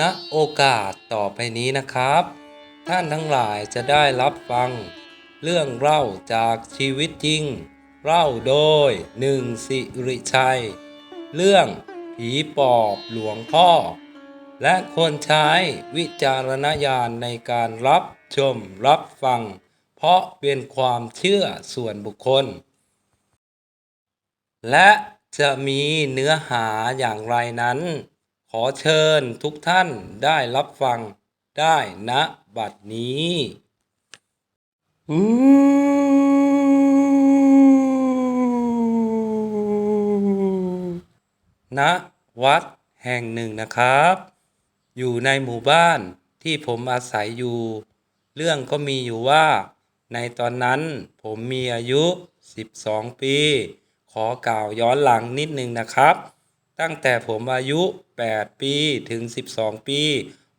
ณโอกาสต่อไปนี้นะครับ ท่านทั้งหลายจะได้รับฟัง เรื่องเล่าจากชีวิตจริง เล่าโดยหนึ่งสิริชัย เรื่องผีปอบหลวงพ่อ และควรใช้วิจารณญาณในการรับชมรับฟัง เพราะเป็นความเชื่อส่วนบุคคล และจะมีเนื้อหาอย่างไรนั้น ขอเชิญทุกท่านได้รับฟังได้ณบัดนี้ณวัดแห่งหนึ่งนะครับ อยู่ในหมู่บ้านที่ผมอาศัยอยู่ เรื่องก็มีอยู่ว่า ในตอนนั้นผมมีอายุ 12 ปี ขอกล่าวย้อนหลังนิดนึงนะครับ ตั้งแต่ผมอายุ 8 ปีถึง 12 ปี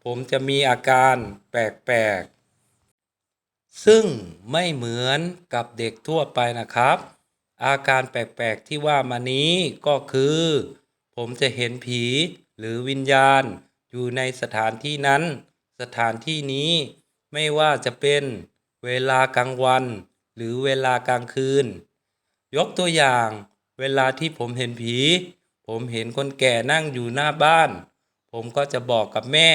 ผมจะมีอาการแปลกๆ ซึ่งไม่เหมือนกับเด็กทั่วไปนะครับ อาการแปลกๆที่ว่ามานี้ก็คือ ผมจะเห็นผีหรือวิญญาณอยู่ในสถานที่นั้น สถานที่นี้ไม่ว่าจะเป็นเวลากลางวัน หรือเวลากลางคืน ยกตัวอย่าง เวลาที่ผมเห็นผี ผมเห็นคนแก่นั่งอยู่หน้าบ้าน ผมก็จะบอกกับแม่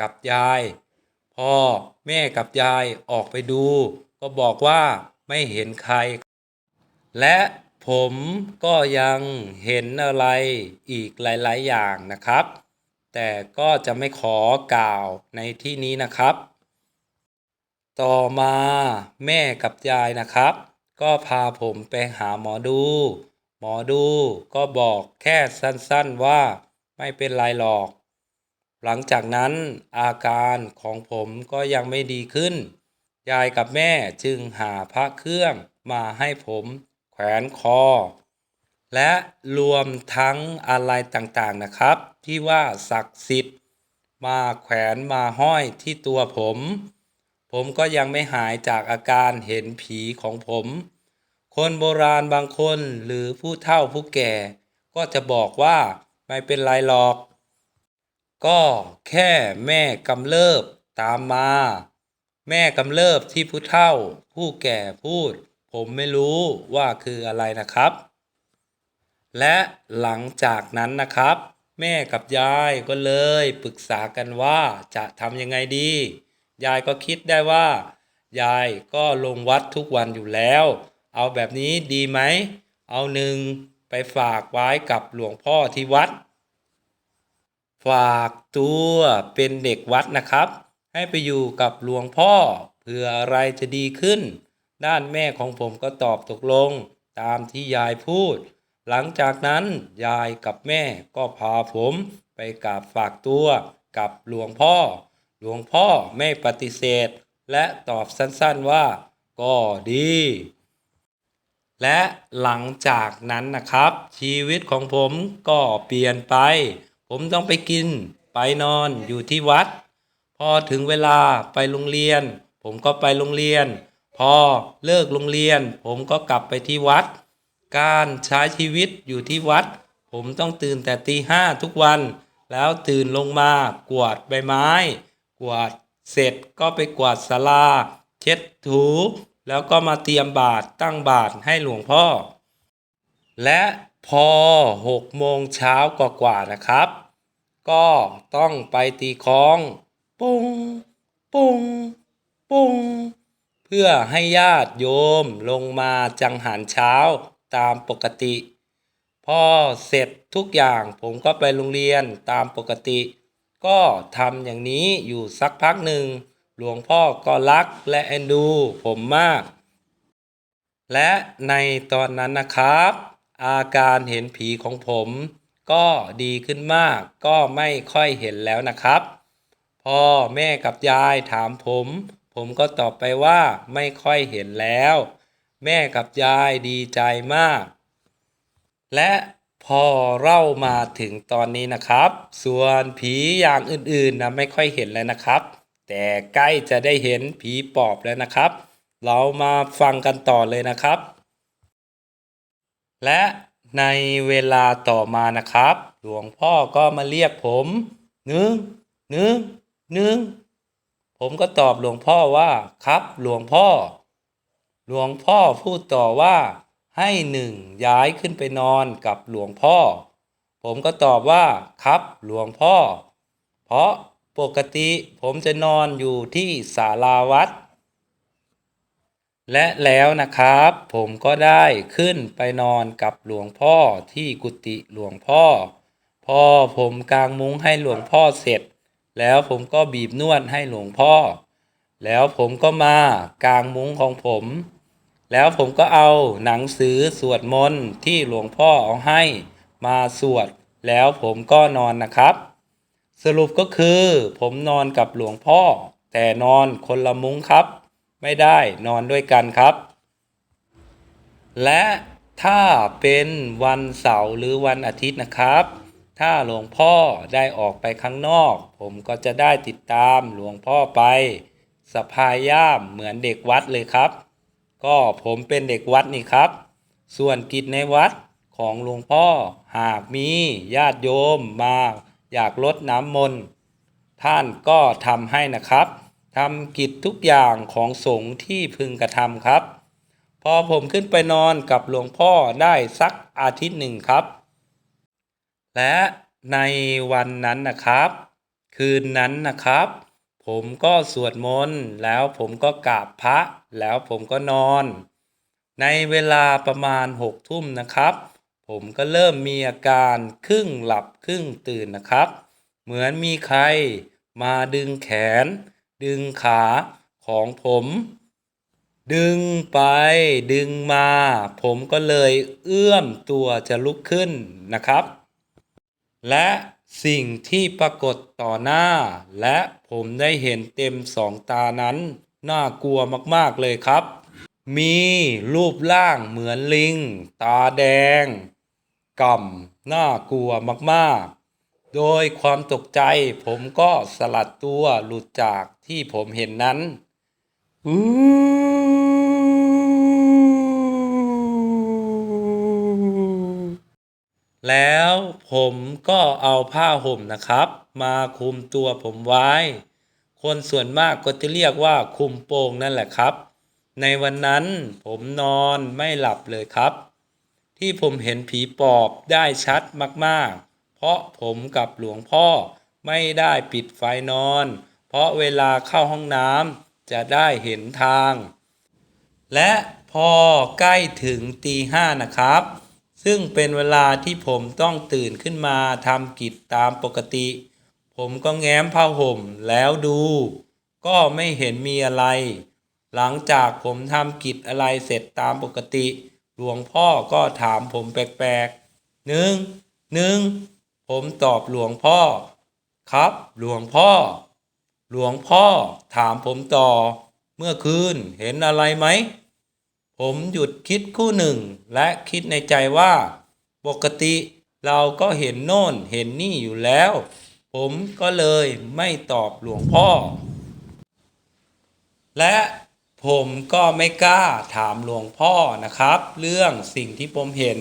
กับยายพอแม่กับยายออกไปดู ก็บอกว่าไม่เห็นใคร และผมก็ยังเห็นอะไรอีกหลาย ๆ อย่างนะครับ แต่ก็จะไม่ขอกล่าวในที่นี้นะครับ ต่อมาแม่กับยายนะครับ ก็พาผมไปหาหมอดู มอดูก็บอกแค่สั้นๆว่าไม่เป็นไรหรอก หลังจากนั้นอาการของผมก็ยังไม่ดีขึ้น ยายกับแม่จึงหาพระเครื่องมาให้ผมแขวนคอ และรวมทั้งอะไรต่างๆนะครับ ที่ว่าศักดิ์สิทธิ์มาแขวนมาห้อยที่ตัวผม ผมก็ยังไม่หายจากอาการเห็นผีของผม คนโบราณบางคนหรือผู้เฒ่าผู้แก่ ก็จะบอกว่าไม่เป็นไรหรอก ก็แค่แม่กำเริบตามมา แม่กำเริบที่ผู้เฒ่า ผู้แก่พูด ผมไม่รู้ว่าคืออะไรนะครับ และหลังจากนั้นนะครับ แม่กับยายก็เลยปรึกษากันว่าจะทำยังไงดี ยายก็คิดได้ว่า ยายก็ลงวัดทุกวันอยู่แล้ว เอาแบบนี้ดีไหม เอาหนึ่งไปฝากไว้กับหลวงพ่อที่วัด ฝากตัวเป็นเด็กวัดนะครับ ให้ไปอยู่กับหลวงพ่อเพื่ออะไรจะดีขึ้น ด้านแม่ของผมก็ตอบตกลงตามที่ยายพูด หลังจากนั้นยายกับแม่ก็พาผมไปกราบฝากตัวกับหลวงพ่อ หลวงพ่อไม่ปฏิเสธ และตอบสั้นๆว่า ก็ดี และหลังจากนั้นนะครับ ชีวิตของผมก็เปลี่ยนไป ผมต้องไปกิน ไปนอนอยู่ที่วัด พอถึงเวลาไปโรงเรียน ผมก็ไปโรงเรียน พอเลิกโรงเรียน ผมก็กลับไปที่วัด การใช้ชีวิตอยู่ที่วัด ผมต้องตื่นแต่ตีห้าทุกวัน แล้วตื่นลงมากวาดใบไม้ กวาดเสร็จก็ไปกวาดศาลา เช็ดถู แล้วก็มาเตรียมบาตรตั้งบาตรให้หลวงพ่อ และพอหกโมงเช้ากว่าๆนะครับ ก็ต้องไปตีคองปุ้งปุ้งปุ้งเพื่อให้ญาติโยมลงมาจังหันเช้าตามปกติ พอเสร็จทุกอย่างผมก็ไปโรงเรียนตามปกติ ก็ทำอย่างนี้อยู่สักพักหนึ่ง ลวงพ่อก็รักและเอ็นดูผมมาก และในตอนนั้นนะครับ อาการเห็นผีของผม ก็ดีขึ้นมาก ก็ไม่ค่อยเห็นแล้วนะครับพ่อแม่กับยายถามผม ผมก็ตอบไปว่าไม่ค่อยเห็นแล้ว แม่กับยายดีใจมาก และพอเล่ามาถึงตอนนี้นะครับ ส่วนผีอย่างอื่นๆนะไม่ค่อยเห็นแล้วนะครับ แต่ใกล้จะได้เห็นผีปอบแล้วนะครับ เรามาฟังกันต่อเลยนะครับ และในเวลาต่อมานะครับ หลวงพ่อก็มาเรียกผมหนึ่งหนึ่งหนึ่งผมก็ตอบหลวงพ่อว่าครับหลวงพ่อ หลวงพ่อพูดต่อว่าให้หนึ่งย้ายขึ้นไปนอนกับหลวงพ่อ ผมก็ตอบว่าครับหลวงพ่อ เพราะ ปกติผมจะนอนอยู่ที่ศาลาวัด และแล้วนะครับ ผมก็ได้ขึ้นไปนอนกับหลวงพ่อที่กุฏิหลวงพ่อ พอผมกางมุ้งให้หลวงพ่อเสร็จ แล้วผมก็บีบนวดให้หลวงพ่อ แล้วผมก็มากางมุ้งของผม แล้วผมก็เอาหนังสือสวดมนต์ที่หลวงพ่อเอาให้มาสวด แล้วผมก็นอนนะครับ สรุปก็คือ ผมนอนกับหลวงพ่อ แต่นอนคนละมุ้งครับ ไม่ได้นอนด้วยกันครับ และถ้าเป็นวันเสาร์หรือวันอาทิตย์นะครับ ถ้าหลวงพ่อได้ออกไปข้างนอก ผมก็จะได้ติดตามหลวงพ่อไปสะพายย่ามเหมือนเด็กวัดเลยครับ ก็ผมเป็นเด็กวัดนี่ครับ ส่วนกิจในวัดของหลวงพ่อหากมีญาติโยมมา อยากลดน้ำมนต์ท่านก็ทำให้นะครับทำกิจทุกอย่างของสงฆ์ที่พึงกระทำครับ พอผมขึ้นไปนอนกับหลวงพ่อได้สักอาทิตย์หนึ่งครับ และในวันนั้นนะครับ คืนนั้นนะครับ ผมก็สวดมนต์แล้วผมก็กราบพระแล้วผมก็นอน ในเวลาประมาณหกทุ่มนะครับ ผมก็เริ่มมีอาการครึ่งหลับครึ่งตื่นนะครับ เหมือนมีใครมาดึงแขน ดึงขาของผม ดึงไปดึงมา ผมก็เลยเอื้อมตัวจะลุกขึ้นนะครับ และสิ่งที่ปรากฏต่อหน้า และผมได้เห็นเต็มสองตานั้น น่ากลัวมาก ๆ เลยครับ มีรูปร่างเหมือนลิง ตาแดง ก่ำน่ากลัวมากๆ โดยความตกใจผมก็สลัดตัวหลุดจากที่ผมเห็นนั้นแล้วผมก็เอาผ้าห่มนะครับ มาคลุมตัวผมไว้ คนส่วนมากก็จะเรียกว่าคลุมโปงนั่นแหละครับ ในวันนั้นผมนอนไม่หลับเลยครับ ที่ผมเห็นผีปอบได้ชัดมากๆ เพราะผมกับหลวงพ่อไม่ได้ปิดไฟนอน เพราะเวลาเข้าห้องน้ำจะได้เห็นทาง และพอใกล้ถึงตีห้านะครับ ซึ่งเป็นเวลาที่ผมต้องตื่นขึ้นมาทำกิจตามปกติ ผมก็แง้มผ้าห่มแล้วดู ก็ไม่เห็นมีอะไร หลังจากผมทำกิจอะไรเสร็จตามปกติ หลวงพ่อก็ถามผมแปลกๆหนึ่งหนึ่งผมตอบหลวงพ่อ ครับ หลวงพ่อ หลวงพ่อถามผมต่อ เมื่อคืนเห็นอะไรไหม ผมหยุดคิดคู่หนึ่ง และคิดในใจว่า ปกติเราก็เห็นโน่นเห็นนี่อยู่แล้ว ผมก็เลยไม่ตอบหลวงพ่อ และ ผมก็ไม่กล้าถามหลวงพ่อนะครับ เรื่องสิ่งที่ผมเห็น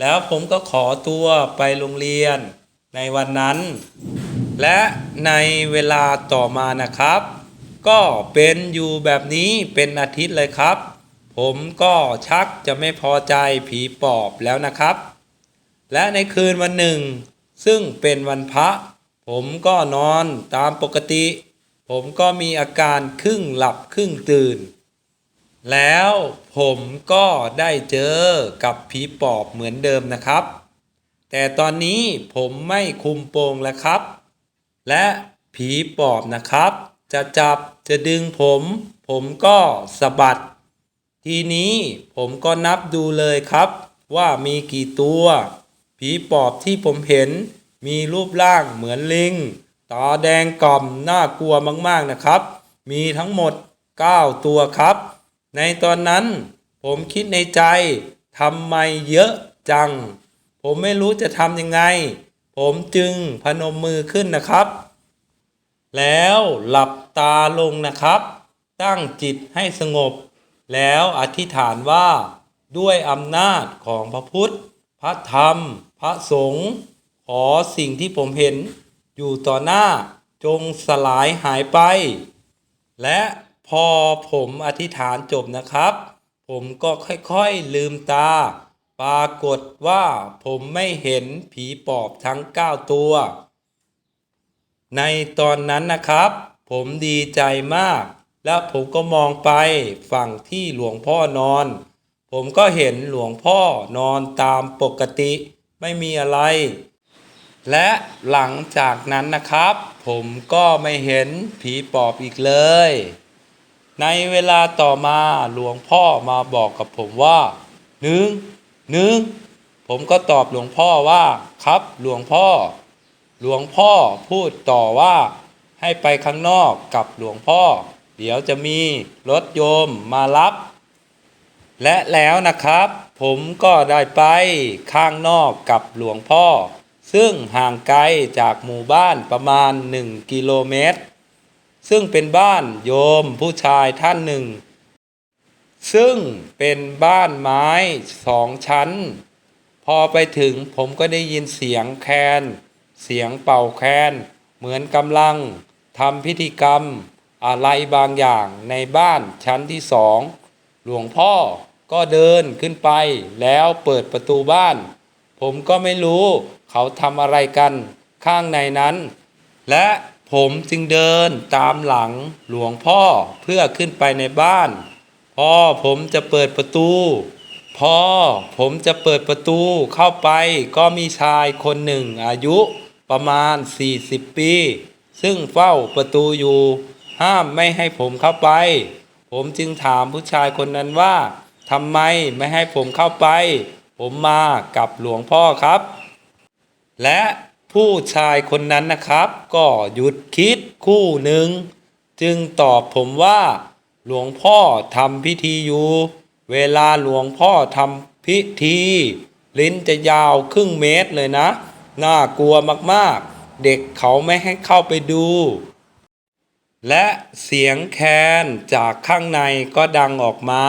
แล้วผมก็ขอตัวไปโรงเรียนในวันนั้น และในเวลาต่อมานะครับ ก็เป็นอยู่แบบนี้เป็นอาทิตย์เลยครับ ผมก็ชักจะไม่พอใจผีปอบแล้วนะครับ และในคืนวันหนึ่ง ซึ่งเป็นวันพระ ผมก็นอนตามปกติ ผมก็มีอาการครึ่งหลับครึ่งตื่น แล้วผมก็ได้เจอกับผีปอบเหมือนเดิมนะครับ แต่ตอนนี้ผมไม่คุมโปงแล้วครับ และผีปอบนะครับ จะจับจะดึงผม ผมก็สะบัด ทีนี้ผมก็นับดูเลยครับ ว่ามีกี่ตัว ผีปอบที่ผมเห็นมีรูปร่างเหมือนลิง ตาแดงกล่อมน่ากลัวมากๆนะครับ มีทั้งหมด 9 ตัวครับ ในตอนนั้น ผมคิดในใจทำไมเยอะจัง ผมไม่รู้จะทำยังไง ผมจึงพนมมือขึ้นนะครับ แล้วหลับตาลงนะครับ ตั้งจิตให้สงบ แล้วอธิษฐานว่า ด้วยอำนาจของพระพุทธ พระธรรม พระสงฆ์ขอสิ่งที่ผมเห็น อยู่ต่อหน้าจงสลายหายไป และพอผมอธิษฐานจบนะครับ ผมก็ค่อยๆลืมตา ปรากฏว่าผมไม่เห็นผีปอบทั้ง 9 ตัว ในตอนนั้นนะครับ ผมดีใจมาก แล้วผมก็มองไปฝั่งที่หลวงพ่อนอน ผมก็เห็นหลวงพ่อนอนตามปกติ ไม่มีอะไร และหลังจากนั้นนะครับ ผมก็ไม่เห็นผีปอบอีกเลย ในเวลาต่อมาหลวงพ่อมาบอกกับผมว่าหนึ่งหนึ่งผมก็ตอบหลวงพ่อว่าครับหลวงพ่อ หลวงพ่อพูดต่อว่า ให้ไปข้างนอกกับหลวงพ่อ เดี๋ยวจะมีรถโยมมารับ และแล้วนะครับ ผมก็ได้ไปข้างนอกกับหลวงพ่อ ซึ่งห่างไกลจากหมู่บ้านประมาณ 1 กิโลเมตร ซึ่งเป็นบ้านโยมผู้ชายท่านหนึ่ง ซึ่งเป็นบ้านไม้สองชั้น พอไปถึงผมก็ได้ยินเสียงแคน เสียงเป่าแคน เหมือนกำลังทำพิธีกรรมอะไรบางอย่างในบ้านชั้นที่สองหลวงพ่อก็เดินขึ้นไปแล้วเปิดประตูบ้าน ผมก็ไม่รู้ เขาทำอะไรกันข้างในนั้น และผมจึงเดินตามหลังหลวงพ่อเพื่อขึ้นไปในบ้าน พ่อผมจะเปิดประตู พ่อผมจะเปิดประตูเข้าไปก็มีชายคนหนึ่งอายุประมาณ 40 ปี ซึ่งเฝ้าประตูอยู่ ห้ามไม่ให้ผมเข้าไป ผมจึงถามผู้ชายคนนั้นว่าทำไมไม่ให้ผมเข้าไป ผมมากับหลวงพ่อครับ และผู้ชายคนนั้นนะครับ ก็หยุดคิดคู่หนึ่ง จึงตอบผมว่า หลวงพ่อทำพิธีอยู่ เวลาหลวงพ่อทำพิธี ลิ้นจะยาวครึ่งเมตรเลยนะ น่ากลัวมากๆ เด็กเขาไม่ให้เข้าไปดู และเสียงแคนจากข้างในก็ดังออกมา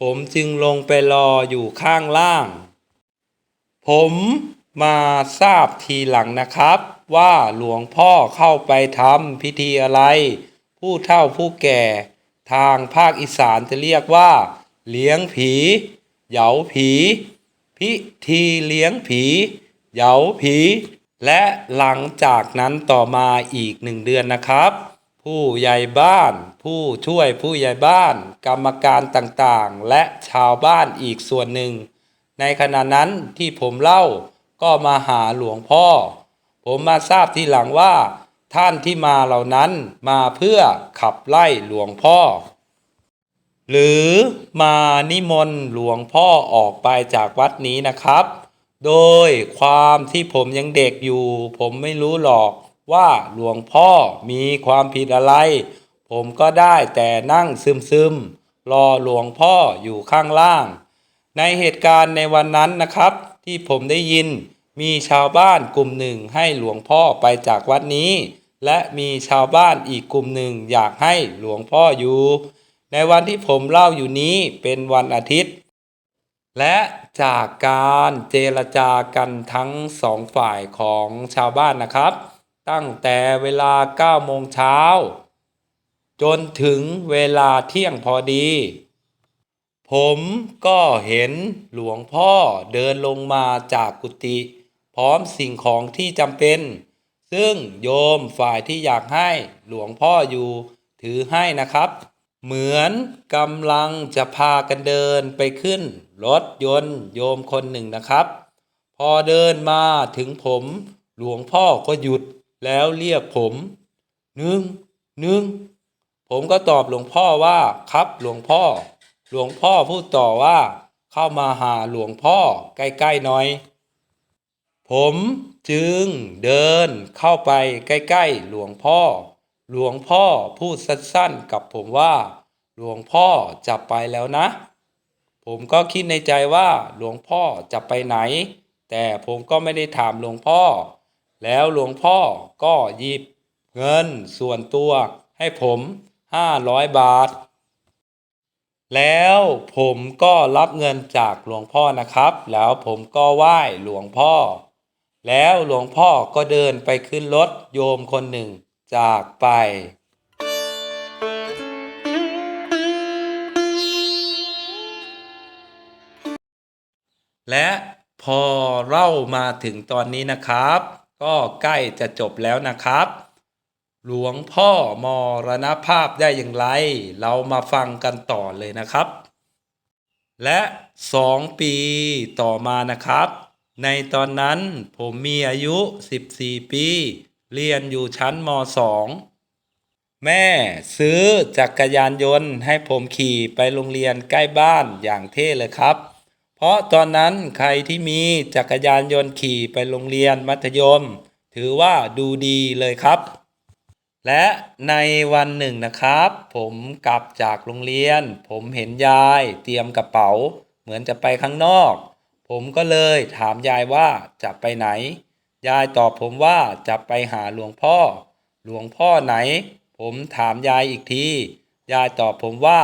ผมจึงลงไปรออยู่ข้างล่าง ผม มาทราบทีหลังนะครับ ว่าหลวงพ่อเข้าไปทำพิธีอะไร ผู้เฒ่าผู้แก่ ทางภาคอีสานจะเรียกว่า เลี้ยงผี เหยาผี พิธีเลี้ยงผี เหยาผี และหลังจากนั้นต่อมาอีกหนึ่งเดือนนะครับ ผู้ใหญ่บ้าน ผู้ช่วยผู้ใหญ่บ้าน กรรมการต่างๆ และชาวบ้านอีกส่วนหนึ่ง ในขณะนั้นที่ผมเล่า ก็มาหาหลวงพ่อ ผมมาทราบทีหลังว่า ท่านที่มาเหล่านั้นมาเพื่อขับไล่หลวงพ่อ หรือมานิมนต์หลวงพ่อออกไปจากวัดนี้นะครับ โดยความที่ผมยังเด็กอยู่ ผมไม่รู้หรอกว่าหลวงพ่อมีความผิดอะไร ผมก็ได้แต่นั่งซึมๆรอหลวงพ่ออยู่ข้างล่าง ในเหตุการณ์ในวันนั้นนะครับ ที่ผมได้ยิน มีชาวบ้านกลุ่มหนึ่งให้หลวงพ่อไปจากวัดนี้ และมีชาวบ้านอีกกลุ่มหนึ่งอยากให้หลวงพ่ออยู่ ในวันที่ผมเล่าอยู่นี้เป็นวันอาทิตย์ และจากการเจรจากันทั้งสองฝ่ายของชาวบ้านนะครับ ตั้งแต่เวลา9โมงเช้าจนถึงเวลาเที่ยงพอดี ผมก็เห็นหลวงพ่อเดินลงมาจากกุฏิพร้อมสิ่งของที่จำเป็น ซึ่งโยมฝ่ายที่อยากให้หลวงพ่ออยู่ถือให้นะครับ เหมือนกำลังจะพากันเดินไปขึ้น รถยนต์โยมคนหนึ่งนะครับ พอเดินมาถึงผม หลวงพ่อก็หยุดแล้วเรียกผมหนึ่งหนึ่งผมก็ตอบหลวงพ่อว่าครับหลวงพ่อ หลวงพ่อพูดต่อว่า เข้ามาหาหลวงพ่อใกล้ๆหน่อย ผมจึงเดินเข้าไปใกล้ๆหลวงพ่อ หลวงพ่อพูดสั้นๆกับผมว่า หลวงพ่อจะไปแล้วนะ ผมก็คิดในใจว่าหลวงพ่อจะไปไหน แต่ผมก็ไม่ได้ถามหลวงพ่อ แล้วหลวงพ่อก็หยิบเงินส่วนตัวให้ผมห้าร้อยบาท แล้วผมก็รับเงินจากหลวงพ่อนะครับ แล้วผมก็ไหว้หลวงพ่อ แล้วหลวงพ่อก็เดินไปขึ้นรถโยมคนหนึ่งจากไป และพอเล่ามาถึงตอนนี้นะครับ ก็ใกล้จะจบแล้วนะครับ หลวงพ่อมรณภาพได้อย่างไร เรามาฟังกันต่อเลยนะครับ และสองปีต่อมานะครับ ในตอนนั้นผมมีอายุ 14 ปี เรียนอยู่ชั้นม .2 แม่ซื้อจักรยานยนต์ให้ผมขี่ไปโรงเรียนใกล้บ้านอย่างเท่เลยครับ เพราะตอนนั้นใครที่มีจักรยานยนต์ขี่ไปโรงเรียนมัธยม ถือว่าดูดีเลยครับ และในวันหนึ่งนะครับ ผมกลับจากโรงเรียน ผมเห็นยายเตรียมกระเป๋า เหมือนจะไปข้างนอก ผมก็เลยถามยายว่าจะไปไหน ยายตอบผมว่าจะไปหาหลวงพ่อ หลวงพ่อไหน ผมถามยายอีกที ยายตอบผมว่า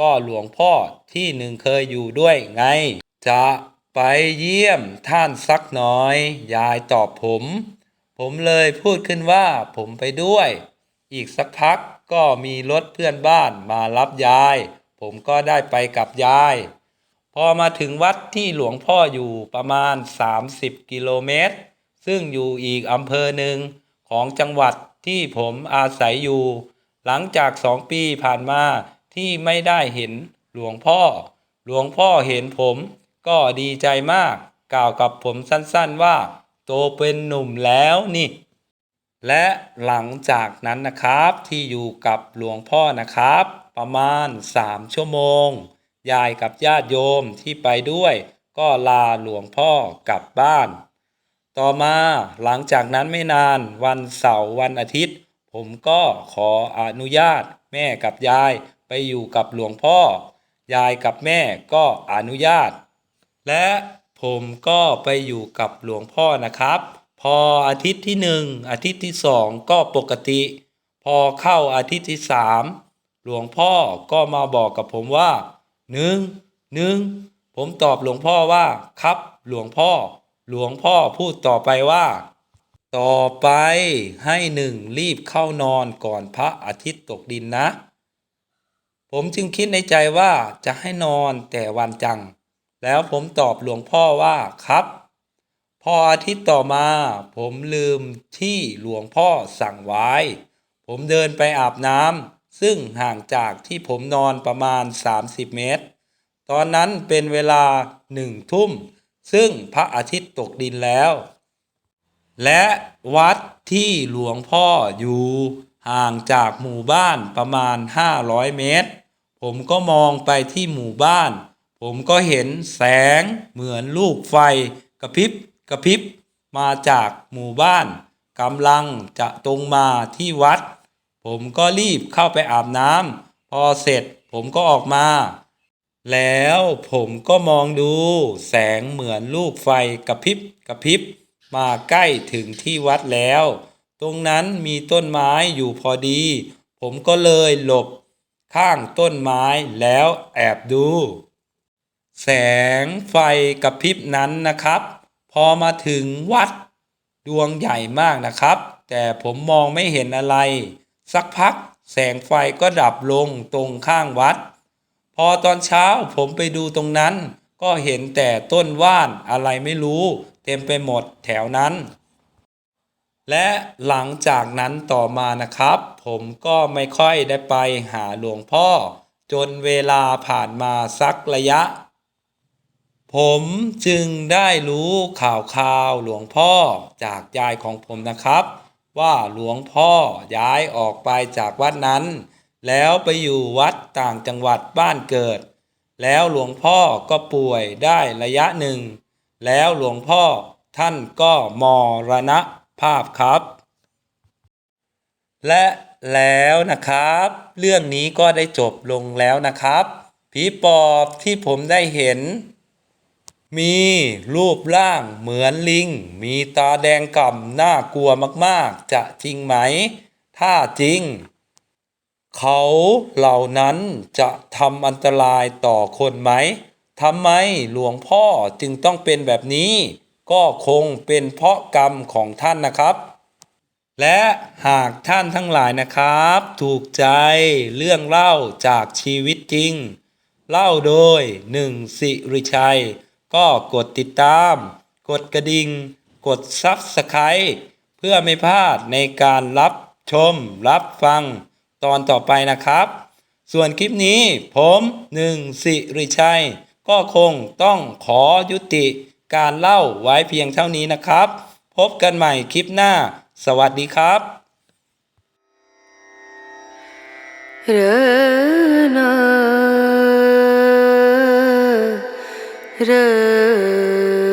ก็หลวงพ่อที่หนึ่งเคยอยู่ด้วยไง จะไปเยี่ยมท่านสักหน่อย ยายตอบผม ผมเลยพูดขึ้นว่าผมไปด้วย อีกสักพักก็มีรถเพื่อนบ้านมารับยาย ผมก็ได้ไปกับยาย พอมาถึงวัดที่หลวงพ่ออยู่ประมาณ 30 กิโลเมตร ซึ่งอยู่อีกอำเภอหนึ่งของจังหวัดที่ผมอาศัยอยู่ หลังจากสองปีผ่านมาที่ไม่ได้เห็นหลวงพ่อ หลวงพ่อเห็นผมก็ดีใจมาก กล่าวกับผมสั้นๆว่า โตเป็นหนุ่มแล้วนี่ และหลังจากนั้นนะครับที่อยู่กับหลวงพ่อนะครับ ประมาณ 3 ชั่วโมง ยายกับญาติโยมที่ไปด้วย ก็ลาหลวงพ่อกลับบ้าน ต่อมาหลังจากนั้นไม่นานวันเสาร์วันอาทิตย์ ผมก็ขออนุญาต แม่กับยายไปอยู่กับหลวงพ่อ ยายกับแม่ก็อนุญาต และผมก็ไปอยู่กับหลวงพ่อนะครับ พออาทิตย์ที่หนึ่งอาทิตย์ที่สองก็ปกติ พอเข้าอาทิตย์ที่สามหลวงพ่อก็มาบอกกับผมว่าหนึ่งหนึ่งผมตอบหลวงพ่อว่าครับ หลวงพ่อ หลวงพ่อพูดต่อไปว่า ต่อไปให้หนึ่งรีบเข้านอนก่อนพระอาทิตย์ตกดินนะ ผมจึงคิดในใจว่าจะให้นอนแต่วันจัง แล้วผมตอบหลวงพ่อว่าครับ พออาทิตย์ต่อมา ผมลืมที่หลวงพ่อสั่งไว้ ผมเดินไปอาบน้ำซึ่งห่างจากที่ผมนอนประมาณ 30 เมตร ตอนนั้นเป็นเวลาหนึ่งทุ่ม ซึ่งพระอาทิตย์ตกดินแล้ว และวัดที่หลวงพ่ออยู่ห่างจากหมู่บ้านประมาณ 500 เมตร ผมก็มองไปที่หมู่บ้าน ผมก็เห็นแสงเหมือนลูกไฟกระพริบ กระพริบมาจากหมู่บ้านกำลังจะตรงมาที่วัด ผมก็รีบเข้าไปอาบน้ำพอเสร็จผมก็ออกมา แล้วผมก็มองดูแสงเหมือนลูกไฟกระพริบกระพริบมาใกล้ถึงที่วัดแล้ว ตรงนั้นมีต้นไม้อยู่พอดี ผมก็เลยหลบข้างต้นไม้แล้วแอบดู แสงไฟกระพริบนั้นนะครับ พอมาถึงวัดดวงใหญ่มากนะครับ แต่ผมมองไม่เห็นอะไร สักพักแสงไฟก็ดับลงตรงข้างวัด พอตอนเช้าผมไปดูตรงนั้น ก็เห็นแต่ต้นว่านอะไรไม่รู้ เต็มไปหมดแถวนั้น และหลังจากนั้นต่อมานะครับ ผมก็ไม่ค่อยได้ไปหาหลวงพ่อ จนเวลาผ่านมาสักระยะ ผมจึงได้รู้ข่าวข่าวหลวงพ่อจากยายของผมนะครับ ว่าหลวงพ่อย้ายออกไปจากวัดนั้น แล้วไปอยู่วัดต่างจังหวัดบ้านเกิด แล้วหลวงพ่อก็ป่วยได้ระยะหนึ่ง แล้วหลวงพ่อท่านก็มรณภาพครับ และแล้วนะครับ เรื่องนี้ก็ได้จบลงแล้วนะครับ ผีปอบที่ผมได้เห็น มีรูปร่างเหมือนลิง มีตาแดงก่ำน่ากลัวมากๆ จะจริงไหม ถ้าจริง เขาเหล่านั้นจะทำอันตรายต่อคนไหมทำไมหลวงพ่อจึงต้องเป็นแบบนี้ ก็คงเป็นเพราะกรรมของท่านนะครับ และหากท่านทั้งหลายนะครับ ถูกใจเรื่องเล่าจากชีวิตจริง เล่าโดยหนึ่งสิริชัย ก็กดติดตาม กดกระดิ่ง กดซับสไครต์เพื่อไม่พลาดในการรับชม รับฟังตอนต่อไปนะครับ ส่วนคลิปนี้ผมหนึ่งสิริชัย ก็คงต้องขอยุติการเล่าไว้เพียงเท่านี้นะครับ พบกันใหม่คลิปหน้า สวัสดีครับ 흐르